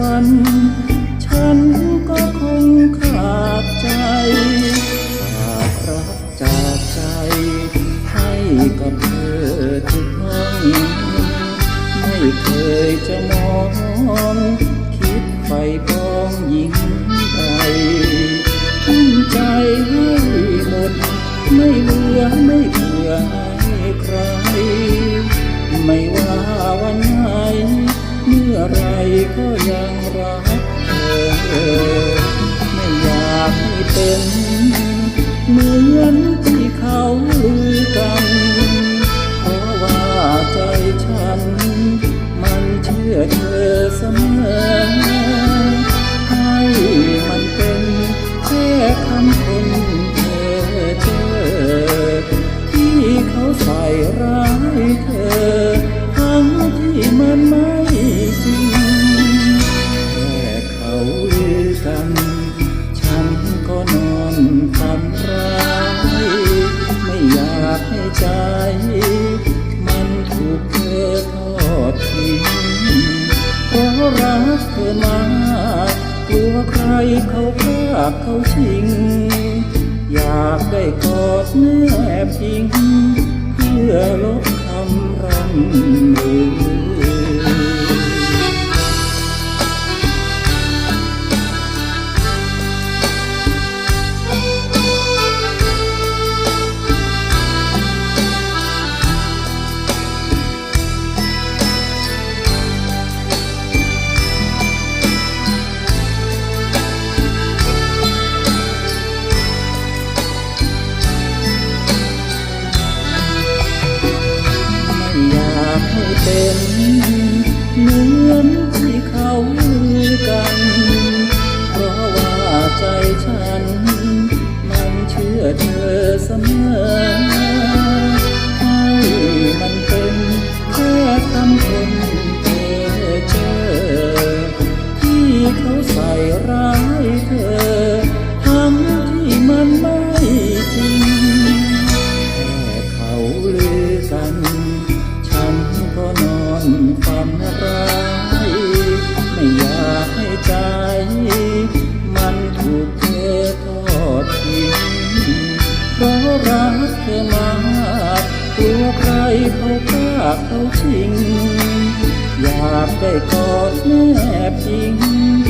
วัน ฉันก็คงขาดใจฝากรักจากใจ ให้กับเธอทุกห้งไม่เคยจะมอง คิดไฟปองหญิงใดทุ่มใจให้หมด ไม่เหลือไม่เผื่อให้ใคร ไม่ว่าวันไหน เมื่อไรก็ยังรักเธอ ไม่อยากให้เป็นเหมือนที่เขาลือกัน เพราะว่าใจฉัน มันเชื่อเธอ ใครเขาพากเขาชิง อยากได้กอดแนบพิง เพื่อลบ เป็นเหมือนที่เขา รักเธอมากกลัวใครเขากล้าเขาชิง อยากได้กอดแนบพิงเพื่อลบคำรำ